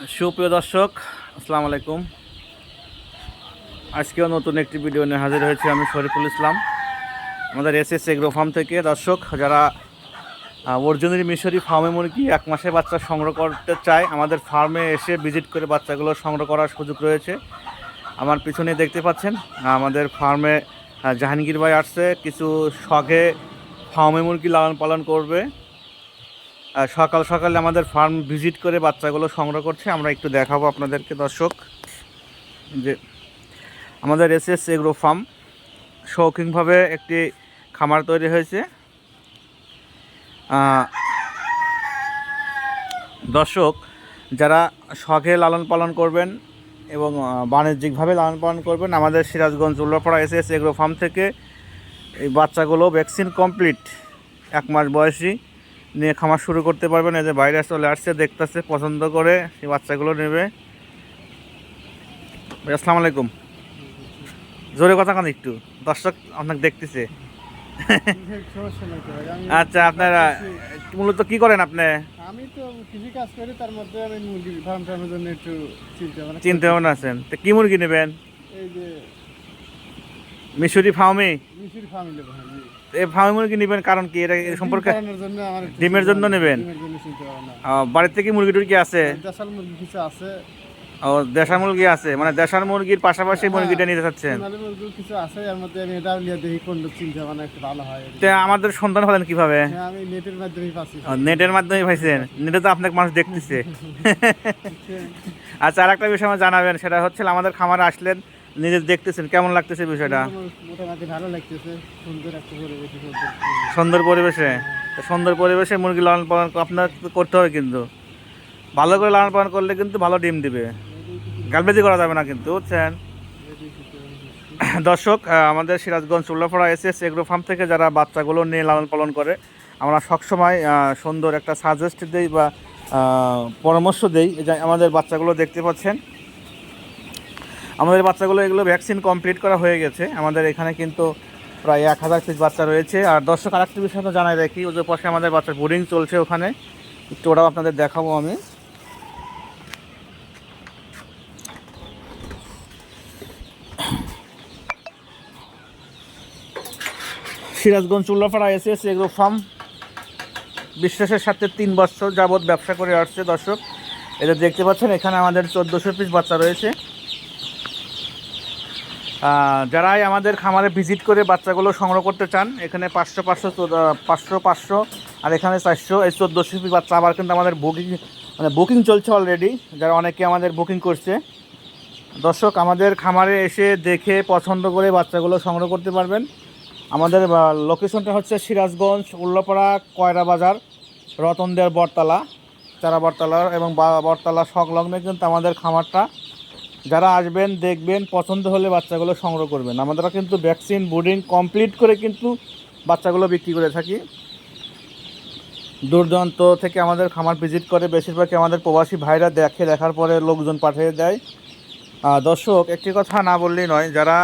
সুপ্রিয় দর্শক, আসসালামু আলাইকুম। আজকেও নতুন একটি ভিডিও নিয়ে হাজির হয়েছি আমি শরীফুল ইসলাম। আমাদের এস এস এগ্রো ফার্ম থেকে। দর্শক, যারা অরিজিনালি মিশরি ফার্মে মুরগি এক মাসের বাচ্চা সংগ্রহ করতে চায়, আমাদের ফার্মে এসে ভিজিট করে বাচ্চাগুলো সংগ্রহ করার সুযোগ রয়েছে। আমার পিছনে দেখতে পাচ্ছেন, আমাদের ফার্মে জাহাঙ্গীর ভাই আসছে। কিছু শখে ফার্মে মুরগি লালন পালন করবে। সকাল সকালে আমাদের ফার্ম ভিজিট করে বাচ্চাগুলো সংগ্রহ করছে। আমরা একটু দেখাবো আপনাদেরকে, দর্শক। যে আমাদের এস এস এগ্রো ফার্ম শৌখিনভাবে একটি খামার তৈরি হয়েছে। দর্শক, যারা শখে লালন পালন করবেন এবং বাণিজ্যিকভাবে লালন পালন করবেন, আমাদের Sirajganj Ullapara S S agro farm থেকে এই বাচ্চাগুলো ভ্যাকসিন কমপ্লিট এক মাস বয়সী। নিয়ে খামার শুরু করতে পারবেন। এই যে বাইরে চলে আসছে দেখতেছে পছন্দ করে সেই বাচ্চাগুলো নেবে। আসসালামু আলাইকুম। জোরে কথা কান একটু। দর্শক আপনাকে দেখতেছে। আচ্ছা আপনারা মূলত কি করেন আপনি? আমি তো কৃষি কাজ করি তার মধ্যে আমি মুরগি ফার্ম টার্মের জন্য একটু চিন্তা চিন্তা ভাবনা আছেন। তো কি মুরগি নেবেন? এই যে মিশরি ফার্মে মিশির হ্যাঁ। এই ফার্মে মুরগি নেবেন? কারণ কি এটা সম্পর্কে ডিমের জন্য নেবেন? ডিমের জন্য চিন্তা ভাবনা। আহ, বাড়িতে কি মুরগি টুরগি আছে? দেশাল মুরগি কিছু আছে। ও দেশার মুরগি আছে? মানে দেশার মুরগির পাশাপাশি মুরগিটা নিতে চাচ্ছেন? মুরগি কিছু আছে এর মধ্যে আমি এটা নিয়ে দেখি কোন চিন্তা ভাবনা একটু ভালো হয়। তো আমাদের সন্ধান হলেন কীভাবে? হ্যাঁ আমি নেটের মাধ্যমে পাচ্ছি। নেটের মাধ্যমে পাইছেন? নেটে তো আপনাকে মানুষ দেখতেছে। আচ্ছা আর একটা বিষয় আমার জানাবেন সেটা হচ্ছে আমাদের খামারে আসলেন নিজে দেখতেছেন কেমন লাগতেছে বিষয়টা? মোটামুটি ভালো লাগতেছে সুন্দর একটা পরিবেশ সুন্দর পরিবেশে? সুন্দর পরিবেশে মুরগি লালন পালন আপনার করতে হবে কিন্তু। ভালো করে লালন পালন করলে কিন্তু ভালো ডিম দিবে। গালবেজি করা যাবে না কিন্তু বুঝছেন? দর্শক আমাদের Sirajganj Ullapara S S agro farm থেকে যারা বাচ্চাগুলো নিয়ে লালন পালন করে আমরা সবসময় সুন্দর একটা সাজেস্ট দিই বা পরামর্শ দিই। যে আমাদের বাচ্চাগুলো দেখতে পাচ্ছেন আমাদের বাচ্চাগুলো, এগুলো ভ্যাকসিন কমপ্লিট করা হয়ে গেছে। আমাদের এখানে কিন্তু প্রায় এক হাজার পিস বাচ্চা রয়েছে। আর দর্শক, আরেকটি বিষয় তো জানাই রাখি, ওই যে পাশে আমাদের বাচ্চার বোর্ডিং চলছে ওখানে। একটু ওটাও আপনাদের দেখাবো আমি। সিরাজগঞ্জ উল্লাপাড়া এসে এস এগ্রো ফার্ম। বিশ্বাসের সাথে তিন বছর যাবৎ ব্যবসা করে আসছে দর্শক। এটা দেখতে পাচ্ছেন, এখানে আমাদের চোদ্দোশো পিস বাচ্চা রয়েছে। যারাই আমাদের খামারে ভিজিট করে বাচ্চাগুলো সংগ্রহ করতে চান, এখানে পাঁচশো পাঁচশো পাঁচশো পাঁচশো আর এখানে চারশো, এই চোদ্দোশো বাচ্চা আবার কিন্তু আমাদের বুকিং মানে বুকিং চলছে অলরেডি যারা অনেকে আমাদের বুকিং করছে। দর্শক, আমাদের খামারে এসে দেখে পছন্দ করে বাচ্চাগুলো সংগ্রহ করতে পারবেন। আমাদের লোকেশনটা হচ্ছে সিরাজগঞ্জ, উল্লাপাড়া কয়রা বাজার রতন রতনদের বটতলা চারা বটতলা এবং বটতলা সংলগ্নে কিন্তু আমাদের খামারটা যারা আসবেন, দেখবেন, পছন্দ হলে বাচ্চাগুলো সংগ্রহ করবেন। আমরা কিন্তু ভ্যাকসিন বোর্ডিং কমপ্লিট করে কিন্তু বাচ্চাগুলো বিক্রি করে থাকি। দূর থেকে আমাদের খামার ভিজিট করে, বেশিরভাগই আমাদের প্রবাসী ভাইরা দেখে, দেখার পরে লোকজন পাঠিয়ে দেয়। দর্শক, একটি কথা না বললেই নয়, যারা